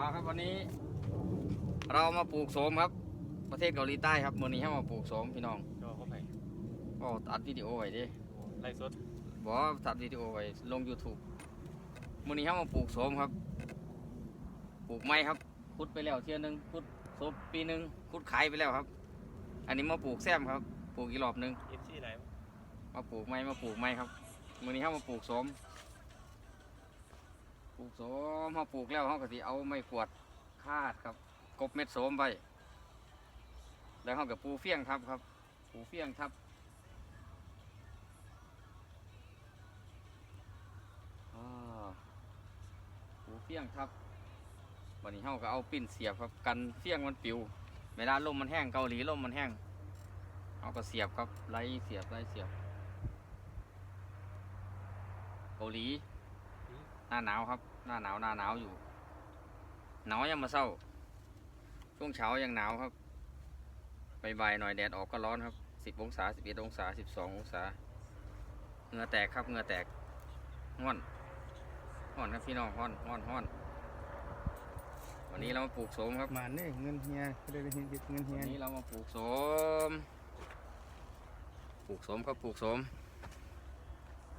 เอาครับวันนี้ เรามาปลูกโสมครับ ประเทศเกาหลีใต้ครับวันนี้ให้มาปลูกโสมพี่น้องจอเข้าไปก็อัดวิดีโอไว้ดิไล่สดบอกว่าตัดวิดีโอไว้ลง YouTube วันนี้ให้มาปลูกโสมครับ ปลูกไม้ครับคุดไปแล้วเที่ยหนึงคุดโสมปีหนึ่งคุดขายไปแล้วครับ อันนี้มาปลูกแซมครับปลูกอีกรอบหนึงเอฟซีไหนมาปลูกไม้มาปลูกไม้ครับวันนี้เขามาปลูกโสมป ลูกโสมเขาปลูกแล้วเขาก็สิเอาไม้กวดคาดครับ กบเม็ดโสมไปแล้วเขากับปูเฟี้ยงทับครับปูเฟี้ยงทับปูเฟี้ยงทับวันนี้เขาก็เอาปิ้นเสียบครับกันเฟี้ยงมันปิวเวลาลมมันแห้งเกาหลีลมมันแห้งเอาก็เสียบครับไล่เสียบไล่เสียบ เกาหลีหน้าหนาวครับ หน้าหนาวหน้าหนาวอยู่ หนาวยังมาเศร้า ช่วงเช้ายังหนาวครับบ่ายๆหน่อยแดดออกก็ร้อนครับสิบองศาสิบเอ็ดองศาสิบสององศาเหงื่อแตกครับเหงื่อแตกห้อนห้อนครับพี่น้องห้อนห้อนห้อนวันนี้เรามาปลูกโสมครับหมานนี่เงินเฮียก็ได้เงินเฮีวัยนนี้เรามาปลูกโสม ปลูกโสมครับปลูกโสม